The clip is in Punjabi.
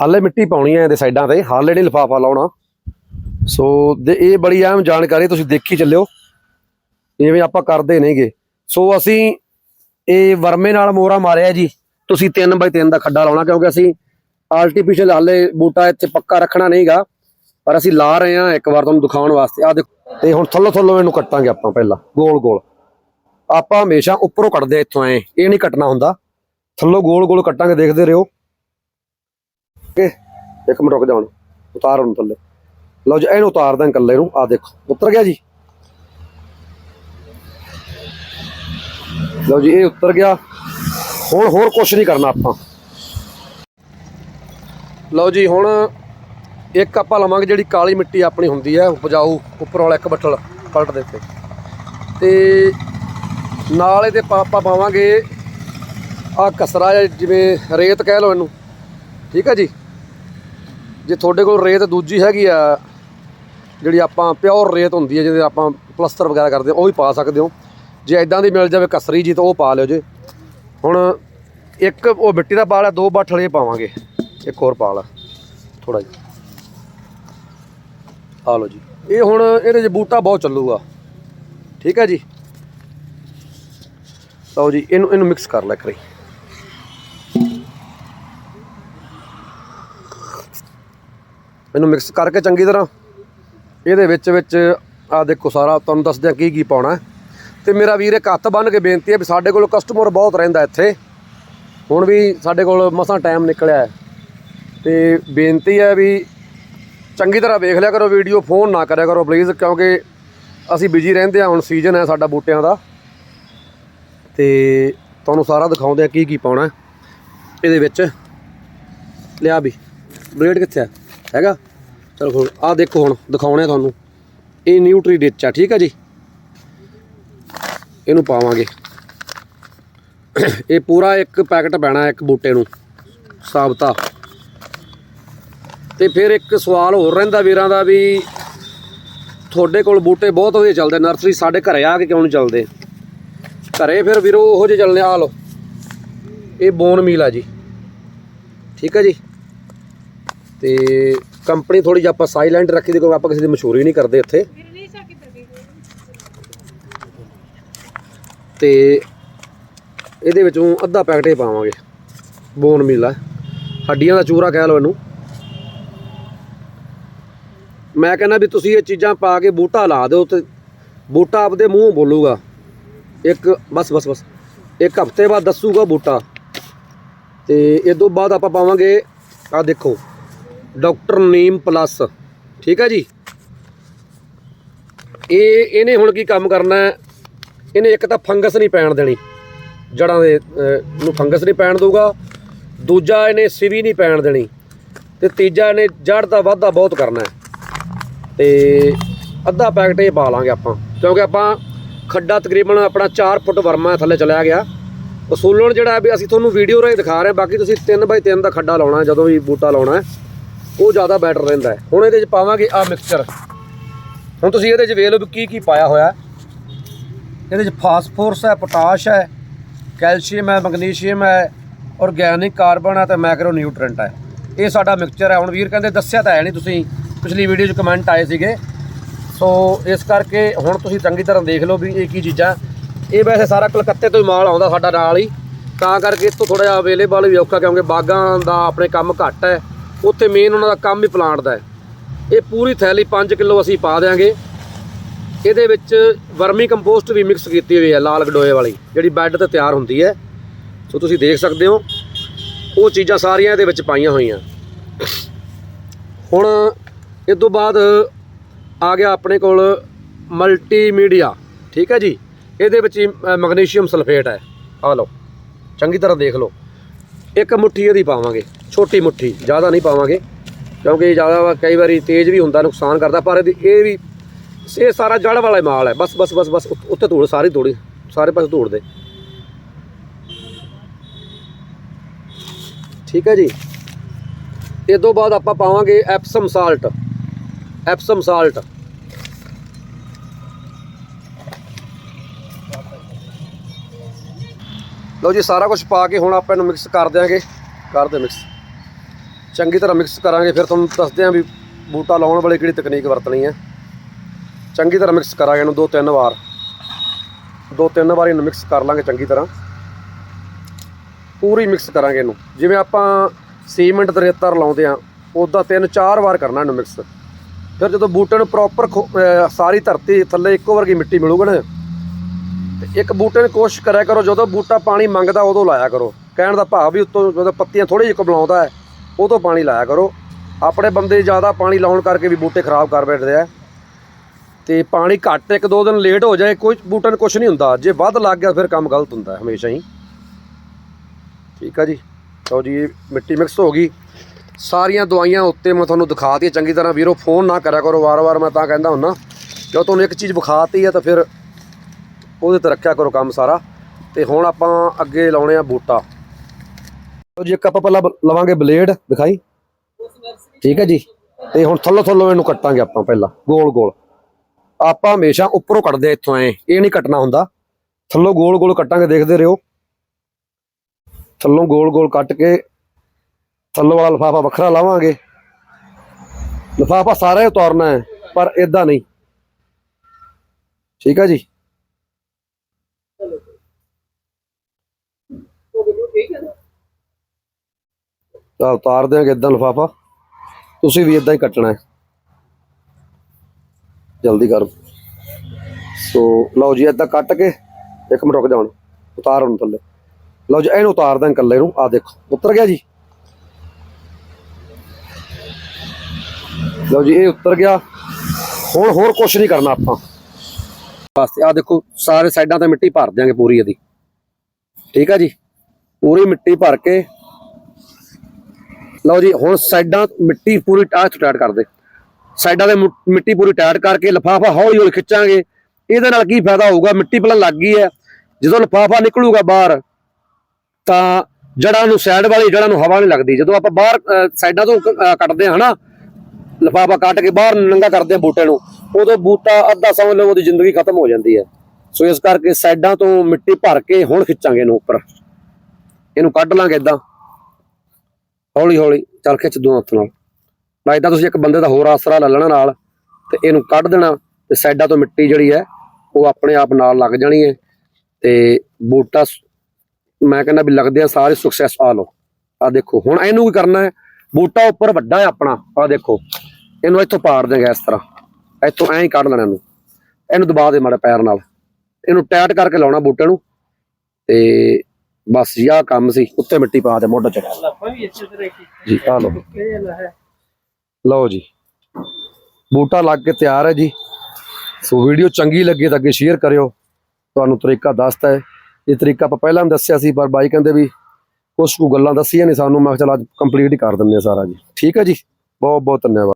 ਹਾਲੇ ਮਿੱਟੀ ਪਾਉਣੀ ਹੈ ਇਹਦੇ ਸਾਈਡਾਂ ਤੇ, ਹਾਲੇ ਨਹੀਂ ਲਿਫਾਫਾ ਲਾਉਣਾ। ਸੋ ਦੇ- ਇਹ ਬੜੀ ਅਹਿਮ ਜਾਣਕਾਰੀ ਤੁਸੀਂ ਦੇਖੀ ਚੱਲਿਓ। ਜਿਵੇਂ ਆਪਾਂ ਕਰਦੇ ਨਹੀਂਗੇ ਸੋ ਅਸੀਂ ਇਹ ਵਰਮੇ ਨਾਲ ਮੋਰਾ ਮਾਰਿਆ ਜੀ। ਤੁਸੀਂ 3 ਬਾਈ 3 ਦਾ ਖੱਡਾ ਲਾਉਣਾ, ਕਿਉਂਕਿ ਅਸੀਂ ਆਰਟੀਫੀਸ਼ੀਅਲ ਹਾਲੇ ਬੂਟਾ ਇੱਥੇ ਪੱਕਾ ਰੱਖਣਾ ਨਹੀਂਗਾ। ਪਰ ਅਸੀਂ ਲਾ ਰਹੇ ਹਾਂ ਇੱਕ ਵਾਰ ਤੁਹਾਨੂੰ ਦਿਖਾਉਣ ਵਾਸਤੇ। ਆ ਦੇਖੋ, ਤੇ ਹੁਣ ਥੱਲੋਂ ਥੱਲੋਂ ਇਹਨੂੰ ਕੱਟਾਂਗੇ ਆਪਾਂ ਪਹਿਲਾਂ, ਗੋਲ ਗੋਲ। ਆਪਾਂ ਹਮੇਸ਼ਾ ਉੱਪਰੋਂ ਕੱਟਦੇ ਆ ਇੱਥੋਂ ਐ, ਇਹ ਨਹੀਂ ਕੱਟਣਾ ਹੁੰਦਾ। ਥੱਲੋਂ ਗੋਲ ਗੋਲ ਕੱਟਾਂਗੇ, ਦੇਖਦੇ ਰਹੋ। ਓਕੇ ਇੱਕ ਮਿੰਟ ਰੁਕ ਜਾਣ ਉਤਾਰ ਉਹਨੂੰ ਥੱਲੇ। ਲਓ ਜੀ, ਇਹਨੂੰ ਉਤਾਰਦਾ ਇਕੱਲੇ ਨੂੰ। ਆ ਦੇਖੋ, ਉਤਰ ਗਿਆ ਜੀ। ਲਓ ਜੀ, ਇਹ ਉਤਰ ਗਿਆ। ਹੁਣ ਹੋਰ ਕੁਝ ਨਹੀਂ ਕਰਨਾ ਆਪਾਂ। ਲਓ ਜੀ, ਹੁਣ ਇੱਕ ਆਪਾਂ ਲਵਾਂਗੇ ਜਿਹੜੀ ਕਾਲੀ ਮਿੱਟੀ ਆਪਣੀ ਹੁੰਦੀ ਹੈ, ਉਪਜਾਊ, ਉੱਪਰ ਵਾਲਾ ਇੱਕ ਬੱਟਲ ਪਲਟ ਦੇ ਉੱਤੇ। ਤੇ ਨਾਲ ਇਹਦੇ ਪਾ- ਆਪਾਂ ਪਾਵਾਂਗੇ ਆ ਕਸਰਾ ਜਿਹਾ ਜਿਵੇਂ ਰੇਤ ਕਹਿ ਲਓ ਇਹਨੂੰ। ਠੀਕ ਹੈ ਜੀ? ਜੇ ਤੁਹਾਡੇ ਕੋਲ ਰੇਤ ਦੂਜੀ ਹੈਗੀ ਆ, ਜਿਹੜੀ ਆਪਾਂ ਪਿਓਰ ਰੇਤ ਹੁੰਦੀ ਹੈ ਜਿਹਦੇ ਆਪਾਂ ਪਲਸਤਰ ਵਗੈਰਾ ਕਰਦੇ ਹਾਂ ਉਹ ਵੀ ਪਾ ਸਕਦੇ ਹੋ। ਜੇ ਇਦਾਂ ਦੀ ਮਿਲ ਜਾਵੇ ਕਸਰੀ ਜੀ, ਤਾਂ ਉਹ ਪਾ ਲਿਓ ਜੇ। ਹੁਣ ਇੱਕ ਉਹ ਮਿੱਟੀ ਦਾ ਪਾਲ ਹੈ ਦੋ ਬਾਠਲੇ ਪਾਵਾਂਗੇ। ਇੱਕ ਹੋਰ ਪਾਲ ਆ ਥੋੜਾ ਜਿਹਾ। ਆ ਲਓ ਜੀ। ਇਹ ਹੁਣ ਇਹਦੇ 'ਚ ਬੂਟਾ ਬਹੁਤ ਚੱਲੂਗਾ। ਠੀਕ ਹੈ ਜੀ? ਲਓ ਜੀ, ਇਹਨੂੰ ਇਹਨੂੰ ਮਿਕਸ ਕਰ ਲੈ ਕਰੀ ਇਹਨੂੰ ਮਿਕਸ ਕਰਕੇ ਚੰਗੀ ਤਰ੍ਹਾਂ। ਇਹਦੇ ਵਿੱਚ ਵਿੱਚ ਆ ਦੇਖੋ ਸਾਰਾ, ਤੁਹਾਨੂੰ ਦੱਸਦੇ ਆ ਕੀ ਕੀ ਪਾਉਣਾ ਹੈ। ਤੇ ਮੇਰਾ ਵੀਰ ਇੱਕ ਹੱਥ ਬੰਨ ਕੇ ਬੇਨਤੀ ਹੈ ਵੀ ਸਾਡੇ ਕੋਲ ਕਸਟਮਰ ਬਹੁਤ ਰਹਿੰਦਾ ਇੱਥੇ। ਹੁਣ ਵੀ ਸਾਡੇ ਕੋਲ ਮਸਾਂ ਟਾਈਮ ਨਿਕਲਿਆ ਹੈ। ਤੇ ਬੇਨਤੀ ਹੈ ਵੀ ਚੰਗੀ ਤਰ੍ਹਾਂ ਵੇਖ ਲਿਆ ਕਰੋ ਵੀਡੀਓ ਫੋਨ ਨਾ ਕਰਿਆ ਕਰੋ ਪਲੀਜ਼ ਕਿਉਂਕਿ ਅਸੀਂ ਬਿਜ਼ੀ ਰਹਿੰਦੇ ਹਾਂ, ਹੁਣ ਸੀਜ਼ਨ ਹੈ ਸਾਡਾ ਬੂਟਿਆਂ ਦਾ। ਤੇ ਤੁਹਾਨੂੰ ਸਾਰਾ ਦਿਖਾਉਂਦੇ ਆ ਕੀ ਕੀ ਪਾਉਣਾ ਇਹਦੇ ਵਿੱਚ, ਲਿਆ ਵੀ ਬਲੇਡ ਕਿੱਥੇ ਆ? ਹੈਗਾ? ਚਲੋ ਹੁਣ, ਆਹ ਦੇਖੋ ਹੁਣ, ਦਿਖਾਉਣੇ ਆ ਤੁਹਾਨੂੰ। ਇਹ ਨਿਊਟਰੀ ਡਿਚ ਆ, ਠੀਕ ਆ ਜੀ? ਇਹਨੂੰ ਪਾਵਾਂਗੇ। ਇਹ ਪੂਰਾ ਇੱਕ ਪੈਕਟ ਪੈਣਾ ਇੱਕ ਬੂਟੇ ਨੂੰ, ਸਾਬਤਾ। ਤੇ ਫਿਰ ਇੱਕ ਸਵਾਲ ਹੋਰ ਰਹਿੰਦਾ ਵੀਰਾਂ ਦਾ ਵੀ, ਤੁਹਾਡੇ ਕੋਲ ਬੂਟੇ ਬਹੁਤ ਵਧੀਆ ਚੱਲਦੇ, ਨਰਸਰੀ ਸਾਡੇ ਘਰੇ ਆ ਕੇ ਕਿਉਂ ਨਹੀਂ ਚੱਲਦੇ? ਘਰੇ ਫਿਰ ਵੀਰੋ, ਉਹੋ ਜਿਹੇ ਚੱਲਨੇ ਆ ਲੋ ਇਹ ਬੋਨ ਮੀਲ ਆ ਜੀ। ਠੀਕ ਹੈ ਜੀ? ਤੇ ਕੰਪਨੀ ਥੋੜੀ ਜਿਹੀ ਆਪਾਂ ਸਾਇਲੈਂਟ ਰੱਖੀ ਦੀ ਕਿਉਂਕਿ ਆਪਾਂ ਕਿਸੇ ਦੀ ਮਸ਼ਹੂਰੀ ਨਹੀਂ ਕਰਦੇ ਇੱਥੇ। ਤੇ ਇਹਦੇ ਵਿੱਚੋਂ ਅੱਧਾ ਪੈਕਟ ਹੀ ਪਾਵਾਂਗੇ, ਬੋਨ ਮੀਲਾ। ਹੱਡੀਆਂ ਦਾ ਚੂਰਾ ਕਹਿ ਲਓ ਇਹਨੂੰ। ਮੈਂ ਕਹਿੰਦਾ ਵੀ ਤੁਸੀਂ ਇਹ ਚੀਜ਼ਾਂ ਪਾ ਕੇ ਬੂਟਾ ਲਾ ਦਿਓ ਤੇ ਬੂਟਾ ਆਪਦੇ ਮੂੰਹ ਬੋਲੂਗਾ। ਇੱਕ, ਬਸ ਬਸ ਬਸ। ਇੱਕ ਹਫ਼ਤੇ ਬਾਅਦ ਦੱਸੂਗਾ ਬੂਟਾ। ਤੇ ਇਸ ਤੋਂ ਬਾਅਦ ਆਪਾਂ ਪਾਵਾਂਗੇ ਆ ਦੇਖੋ। Doctor neem plus. ਠੀਕ ਹੈ ਜੀ? ਇਹ, ਇਹਨੇ ਹੁਣ ਕੀ ਕੰਮ ਕਰਨਾ ਹੈ? ਇਹਨੇ ਇੱਕ ਤਾਂ ਫੰਗਸ ਨਹੀਂ ਪੈਣ ਦੇਣੀ। ਜੜਾਂ ਦੇ ਨੂੰ ਫੰਗਸ ਨਹੀਂ ਪੈਣ ਦਊਗਾ। ਦੂਜਾ ਇਹਨੇ ਸਿਵੀ ਨਹੀਂ ਪੈਣ ਦੇਣੀ। ਤੇ ਤੀਜਾ ਇਹਨੇ ਜੜ ਦਾ ਵਾਧਾ ਬਹੁਤ ਕਰਨਾ ਹੈ। ਤੇ ਅੱਧਾ ਪੈਕਟ ਇਹ ਪਾ ਲਾਂਗੇ ਆਪਾਂ। ਕਿਉਂਕਿ ਆਪਾਂ ਖੱਡਾ ਤਕਰੀਬਨ ਆਪਣਾ 4 ਫੁੱਟ ਵਰਮਾ ਥੱਲੇ ਚਲਿਆ ਗਿਆ। ਉਸੂਲਣ ਜਿਹੜਾ ਹੈ ਵੀ ਅਸੀਂ ਤੁਹਾਨੂੰ ਵੀਡੀਓ ਰਾਹੀਂ ਦਿਖਾ ਰਹੇ ਹਾਂ, ਬਾਕੀ ਤੁਸੀਂ 3 ਬਾਈ 3 ਦਾ ਖੱਡਾ ਲਾਉਣਾ ਜਦੋਂ ਵੀ ਬੂਟਾ ਲਾਉਣਾ ਉਹ ਜ਼ਿਆਦਾ ਬੈਟਰ ਰਹਿੰਦਾ ਹੈ। ਹੁਣ ਇਹਦੇ 'ਚ ਪਾਵਾਂਗੇ ਆ ਮਿਕਸਚਰ ਹੁਣ ਤੁਸੀਂ ਇਹਦੇ 'ਚ ਵੇਖ ਲਓ ਕੀ ਕੀ ਪਾਇਆ ਹੋਇਆ। ਇਹਦੇ 'ਚ ਫਾਸਫੋਰਸ ਹੈ ਪੋਟਾਸ਼ ਹੈ ਕੈਲਸ਼ੀਅਮ ਹੈ ਮੈਗਨੀਸ਼ੀਅਮ ਹੈ ਆਰਗੈਨਿਕ ਕਾਰਬਨ ਹੈ ਤੇ ਮੈਕਰੋ ਨਿਊਟ੍ਰੈਂਟ ਹੈ। ਇਹ ਸਾਡਾ ਮਿਕਸਚਰ ਹੈ। ਹੁਣ ਵੀਰ ਕਹਿੰਦੇ ਦੱਸਿਆ ਤਾਂ ਹੈ ਨਹੀਂ ਤੁਸੀਂ। ਪਿਛਲੀ ਵੀਡੀਓ 'ਚ ਕਮੈਂਟ ਆਏ ਸੀਗੇ। ਸੋ ਇਸ ਕਰਕੇ ਹੁਣ ਤੁਸੀਂ ਚੰਗੀ ਤਰ੍ਹਾਂ ਦੇਖ ਲਓ ਵੀ ਇਹ ਕੀ ਚੀਜ਼ਾਂ। ਇਹ ਵੈਸੇ ਸਾਰਾ ਕਲਕੱਤੇ ਤੋਂ ਹੀ ਮਾਲ ਆਉਂਦਾ ਸਾਡਾ ਨਾਲ ਹੀ। ਤਾਂ ਕਰਕੇ ਇਸ ਤੋਂ ਥੋੜਾ ਜਿਹਾ ਅਵੇਲੇਬਲ ਵੀ ਔਖਾ ਕਿਉਂਕਿ ਬਾਗਾਂ ਦਾ ਆਪਣੇ ਕੰਮ ਘੱਟ ਹੈ। ਉੱਥੇ ਮੇਨ ਉਹਨਾਂ ਦਾ ਕੰਮ ਹੀ ਪਲਾਂਟ ਦਾ ਹੈ। ਇਹ ਪੂਰੀ ਥੈਲੀ 5 ਕਿਲੋ ਅਸੀਂ ਪਾ ਦਿਆਂਗੇ। ਇਹਦੇ ਵਿੱਚ ਵਰਮੀ ਕੰਪੋਸਟ ਵੀ ਮਿਕਸ ਕੀਤੀ ਹੋਈ ਹੈ, ਲਾਲ ਗਡੋਏ ਵਾਲੀ, ਜਿਹੜੀ ਬੈੱਡ ਤੇ ਤਿਆਰ ਹੁੰਦੀ ਹੈ। ਸੋ ਤੁਸੀਂ ਦੇਖ ਸਕਦੇ ਹੋ, ਉਹ ਚੀਜ਼ਾਂ ਸਾਰੀਆਂ ਇਹਦੇ ਵਿੱਚ ਪਾਈਆਂ ਹੋਈਆਂ। ਹੁਣ ਇਸ ਤੋਂ ਬਾਅਦ ਆ ਗਿਆ ਆਪਣੇ ਕੋਲ ਮਲਟੀਮੀਡੀਆ ਠੀਕ ਹੈ ਜੀ? ਇਹਦੇ ਵਿੱਚ ਮੈਗਨੀਸ਼ੀਅਮ ਸਲਫੇਟ ਹੈ। ਆ ਲਓ, ਚੰਗੀ ਤਰ੍ਹਾਂ ਦੇਖ ਲਓ। ਇੱਕ ਮੁੱਠੀ ਇਹਦੀ ਪਾਵਾਂਗੇ, ਛੋਟੀ ਮੁੱਠੀ, ਜ਼ਿਆਦਾ ਨਹੀਂ ਪਾਵਾਂਗੇ, ਕਿਉਂਕਿ ਜ਼ਿਆਦਾ ਕਈ ਵਾਰੀ ਤੇਜ਼ ਵੀ ਹੁੰਦਾ, ਨੁਕਸਾਨ ਕਰਦਾ, ਪਰ ਇਹਦੀ ਇਹ ਵੀ ਇਹ ਸਾਰਾ ਜੜ ਵਾਲਾ ਮਾਲ ਹੈ, ਬਸ ਬਸ ਬਸ ਬਸ ਉੱਤ- ਉੱਤੇ ਧੂੜ, ਸਾਰੀ ਧੂੜੀ ਸਾਰੇ ਪਾਸੇ ਧੂੜ ਦੇ। ਠੀਕ ਹੈ ਜੀ? ਇਹ ਤੋਂ ਬਾਅਦ ਆਪਾਂ ਪਾਵਾਂਗੇ ਐਪਸਮ ਸਾਲਟ ਐਪਸਮ ਸਾਲਟ। ਲਓ ਜੀ, ਸਾਰਾ ਕੁਝ ਪਾ ਕੇ ਹੁਣ ਆਪਾਂ ਇਹਨੂੰ ਮਿਕਸ ਕਰ ਦਿਆਂਗੇ। ਕਰ ਦੇ ਮਿਕਸ ਚੰਗੀ ਤਰ੍ਹਾਂ ਮਿਕਸ ਕਰਾਂਗੇ, ਫਿਰ ਤੁਹਾਨੂੰ ਦੱਸਦੇ ਹਾਂ ਵੀ ਬੂਟਾ ਲਾਉਣ ਵੇਲੇ ਕਿਹੜੀ ਤਕਨੀਕ ਵਰਤਣੀ ਹੈ। ਚੰਗੀ ਤਰ੍ਹਾਂ ਮਿਕਸ ਕਰਾਂਗੇ ਇਹਨੂੰ ਦੋ ਤਿੰਨ ਵਾਰ। ਦੋ ਤਿੰਨ ਵਾਰ ਇਹਨੂੰ ਮਿਕਸ ਕਰ ਲਾਂਗੇ ਚੰਗੀ ਤਰ੍ਹਾਂ। ਪੂਰੀ ਮਿਕਸ ਕਰਾਂਗੇ ਇਹਨੂੰ। ਜਿਵੇਂ ਆਪਾਂ ਸੀਮੈਂਟ ਤੇ ਰੇਤਾ ਲਾਉਂਦੇ ਆ ਉਦਾਂ ਤਿੰਨ ਚਾਰ ਵਾਰ ਕਰਨਾ ਇਹਨੂੰ ਮਿਕਸ ਫਿਰ ਜਦੋਂ ਬੂਟੇ ਨੂੰ ਪ੍ਰੋਪਰ ਸਾਰੀ ਧਰਤੀ ਥੱਲੇ ਇੱਕੋ ਵਰਗੀ ਮਿੱਟੀ ਮਿਲੂਗਾ ਨਾ ਇੱਕ ਬੂਟੇ ਨੂੰ ਕੋਸ਼ਿਸ਼ ਕਰਿਆ ਕਰੋ, ਜਦੋਂ ਬੂਟਾ ਪਾਣੀ ਮੰਗਦਾ ਉਦੋਂ ਲਾਇਆ ਕਰੋ। ਕਹਿਣ ਦਾ ਭਾਵ ਵੀ ਉੱਤੋਂ ਜਦੋਂ ਪੱਤੀਆਂ ਥੋੜੀ ਜਿਹੀ ਬੁਲਾਉਂਦਾ ਹੈ, ਉਦੋਂ ਪਾਣੀ ਲਾਇਆ ਕਰੋ। ਆਪਣੇ ਬੰਦੇ ਜ਼ਿਆਦਾ ਪਾਣੀ ਲਾਉਣ ਕਰਕੇ ਵੀ ਬੂਟੇ ਖਰਾਬ ਕਰ ਬੈਠਦੇ ਆ। ਤੇ ਪਾਣੀ ਘੱਟ ਇੱਕ ਦੋ ਦਿਨ ਲੇਟ ਹੋ ਜਾਏ, ਕੋਈ ਬੂਟੇ ਨੂੰ ਕੁਝ ਨਹੀਂ ਹੁੰਦਾ। ਜੇ ਵੱਧ ਲੱਗ ਗਿਆ ਫਿਰ ਕੰਮ ਗਲਤ ਹੁੰਦਾ ਹਮੇਸ਼ਾ ਹੀ। ਠੀਕ ਆ ਜੀ। ਲਓ ਜੀ ਮਿੱਟੀ ਮਿਕਸ ਹੋ ਗਈ। ਸਾਰੀਆਂ ਦਵਾਈਆਂ ਉੱਤੇ ਮੈਂ ਤੁਹਾਨੂੰ ਦਿਖਾਤੀ ਚੰਗੀ ਤਰ੍ਹਾਂ ਵੀਰੋ, ਫੋਨ ਨਾ ਕਰਿਆ ਕਰੋ। ਵਾਰ-ਵਾਰ ਮੈਂ ਤਾਂ ਕਹਿੰਦਾ ਹੁੰਨਾ ਜਦੋਂ ਤੁਹਾਨੂੰ ਇੱਕ ਚੀਜ਼ ਵਿਖਾਤੀ ਹੈ ਤਾਂ ਫਿਰ ਉਹਦੇ ਤੇ ਰੱਖਿਆ ਕਰੋ ਕੰਮ ਸਾਰਾ। ਤੇ ਹੁਣ ਆਪਾਂ ਅੱਗੇ ਲਾਉਣੇ ਆ ਬੂਟਾ। ਲਓ ਜੀ, ਇੱਕ ਆਪਾਂ ਪਹਿਲਾਂ ਲਵਾਂਗੇ ਬਲੇਡ, ਦਿਖਾਈ? ਠੀਕ ਹੈ ਜੀ। ਤੇ ਹੁਣ ਥੱਲੋਂ ਥੱਲੋਂ ਇਹਨੂੰ ਕੱਟਾਂਗੇ ਆਪਾਂ ਪਹਿਲਾਂ, ਗੋਲ ਗੋਲ। ਆਪਾਂ ਹਮੇਸ਼ਾ ਉੱਪਰੋਂ ਕੱਟਦੇ ਆ ਇੱਥੋਂ ਐ, ਇਹ ਨਹੀਂ ਕੱਟਣਾ ਹੁੰਦਾ। ਥੱਲੋਂ ਗੋਲ ਗੋਲ ਕੱਟਾਂਗੇ, ਦੇਖਦੇ ਰਹੋ। ਥੱਲੋਂ ਗੋਲ ਗੋਲ ਕੱਟ ਕੇ ਥੱਲੋਂ ਵਾਲਾ ਲਫਾਫਾ ਵੱਖਰਾ ਲਾਵਾਂਗੇ। ਲਫਾਫਾ ਸਾਰਾ ਹੀ ਉਤਾਰਨਾ ਹੈ ਪਰ ਇਦਾਂ ਨਹੀਂ। ਠੀਕ ਹੈ ਜੀ। ਤਾਂ ਉਤਾਰ ਦਿਆਂਗੇ ਇਦਾਂ ਲਫਾਫਾ। ਤੁਸੀਂ ਵੀ ਇਦਾਂ ਹੀ ਕੱਟਣਾ ਹੈ। ਜਲਦੀ ਕਰੋ। ਸੋ, ਲਓ ਜੀ ਇਦਾਂ ਕੱਟ ਕੇ ਇੱਕ ਮਿੰਟ ਰੁਕ ਜਾਣ ਉਤਾਰ ਉਹਨੂੰ ਥੱਲੇ। ਲਓ ਜੀ, ਇਹਨੂੰ ਉਤਾਰ ਦਾਂ ਇਕੱਲੇ ਨੂੰ। ਆ ਦੇਖੋ, ਉਤਰ ਗਿਆ ਜੀ। ਲਓ ਜੀ, ਇਹ ਉਤਰ ਗਿਆ। ਹੁਣ ਹੋਰ ਕੁਝ ਨਹੀਂ ਕਰਨਾ ਆਪਾਂ। ਬਸ ਆ ਦੇਖੋ, ਸਾਰੇ ਸਾਈਡਾਂ ਤੇ ਮਿੱਟੀ ਭਰ ਦਿਆਂਗੇ ਪੂਰੀ ਇਹਦੀ। ਠੀਕ ਆ ਜੀ? ਪੂਰੀ ਮਿੱਟੀ ਭਰ ਕੇ ਲਓ ਜੀ, ਹੁਣ ਸਾਈਡਾਂ ਮਿੱਟੀ ਪੂਰੀ ਟਾਟ ਟਾਟ ਕਰ ਦੇ ਸਾਈਡਾਂ ਦੇ ਮਿੱਟੀ ਪੂਰੀ ਟਾਈਟ ਕਰਕੇ ਲਫਾਫਾ ਹੌਲੀ ਹੌਲੀ ਖਿੱਚਾਂਗੇ। ਇਹਦੇ ਨਾਲ ਕੀ ਫਾਇਦਾ ਹੋਊਗਾ? ਮਿੱਟੀ ਪਹਿਲਾਂ ਲੱਗ ਗਈ ਹੈ। ਜਦੋਂ ਲਫਾਫਾ ਨਿਕਲੂਗਾ ਬਾਹਰ, ਤਾਂ ਜੜਾਂ ਨੂੰ ਸਾਈਡ ਵਾਲੀ ਜੜਾਂ ਨੂੰ ਹਵਾ ਨਹੀਂ ਲੱਗਦੀ। ਜਦੋਂ ਆਪਾਂ ਬਾਹਰ ਸਾਈਡਾਂ ਤੋਂ ਕ- ਕੱਟਦੇ ਹਾਂ ਹਨਾ ਲਫਾਫਾ ਕੱਟ ਕੇ ਬਾਹਰ ਨੰਗਾ ਕਰਦੇ ਹਾਂ ਬੂਟੇ ਨੂੰ, ਉਦੋਂ ਬੂਟਾ ਅੱਧਾ ਸਮਝ ਲਓ ਉਹਦੀ ਜ਼ਿੰਦਗੀ ਖਤਮ ਹੋ ਜਾਂਦੀ ਹੈ। ਸੋ ਇਸ ਕਰਕੇ ਸਾਈਡਾਂ ਤੋਂ ਮਿੱਟੀ ਭਰ ਕੇ ਹੁਣ ਖਿੱਚਾਂਗੇ ਇਹਨੂੰ ਉੱਪਰ। ਇਹਨੂੰ ਕੱਢ ਲਾਂਗੇ ਇਦਾਂ ਹੌਲੀ ਹੌਲੀ ਚੱਲ ਖਿੱਚ ਦੋ ਹੱਥ ਨਾਲ। ਮੈਂ ਇਦਾਂ ਤੁਸੀਂ ਇੱਕ ਬੰਦੇ ਦਾ ਹੋਰ ਆਸਰਾ ਲੈ ਲੈਣਾ ਨਾਲ ਤੇ ਇਹਨੂੰ ਕੱਢ ਦੇਣਾ ਤੇ ਸਾਈਡਾਂ ਤੋਂ ਮਿੱਟੀ ਜਿਹੜੀ ਹੈ ਉਹ ਆਪਣੇ ਆਪ ਨਾਲ ਲੱਗ ਜਾਣੀ ਹੈ ਤੇ ਬੂਟਾ ਮੈਂ ਕਹਿੰਦਾ ਵੀ ਲੱਗਦੇ ਆ ਸਾਰੇ ਸਕਸੈਸ ਆ ਲੋ ਆ ਦੇਖੋ, ਹੁਣ ਇਹਨੂੰ ਕੀ ਕਰਨਾ ਹੈ? ਬੂਟਾ ਉੱਪਰ ਵੱਡਾ ਹੈ ਆਪਣਾ। ਆ ਦੇਖੋ, ਇਹਨੂੰ ਇੱਥੋਂ ਪਾੜ ਦੇਗਾ ਇਸ ਤਰ੍ਹਾਂ। ਇੱਥੋਂ ਐਂ ਹੀ ਕੱਢ ਲੈਣਾ ਇਹਨੂੰ। ਇਹਨੂੰ ਦਬਾ ਦੇ ਮਾੜਾ ਪੈਰ ਨਾਲ। ਇਹਨੂੰ ਟਾਈਟ ਕਰਕੇ ਲਾਉਣਾ ਬੂਟੇ ਨੂੰ ਤੇ ਬਸ ਜੀ ਕੰਮ ਸੀ, ਉੱਤੇ ਮਿੱਟੀ ਪਾ ਦੇ ਮੋਢਾ ਚ ਜੀ ਆ ਲਓ। ਲਓ ਜੀ। ਬੂਟਾ ਲੱਗ ਕੇ ਤਿਆਰ ਹੈ ਜੀ। ਸੋ ਵੀਡੀਓ ਚੰਗੀ ਲੱਗੇ ਤਾਂ ਅੱਗੇ ਸ਼ੇਅਰ ਕਰਿਓ। ਤੁਹਾਨੂੰ ਤਰੀਕਾ ਦੱਸਤਾ ਹੈ। ਇਹ ਤਰੀਕਾ ਆਪਾਂ ਪਹਿਲਾਂ ਵੀ ਦੱਸਿਆ ਸੀ, ਪਰ ਬਾਈ ਕਹਿੰਦੇ ਵੀ ਕੁਝ ਕੁ ਗੱਲਾਂ ਦੱਸੀਆਂ ਨਹੀਂ ਸਾਨੂੰ। ਮੈਂ ਕਿਹਾ ਚਲ ਅੱਜ ਕੰਪਲੀਟ ਹੀ ਕਰ ਦਿੰਦੇ ਆ ਸਾਰਾ ਜੀ। ਠੀਕ ਹੈ ਜੀ। ਬਹੁਤ ਬਹੁਤ ਧੰਨਵਾਦ।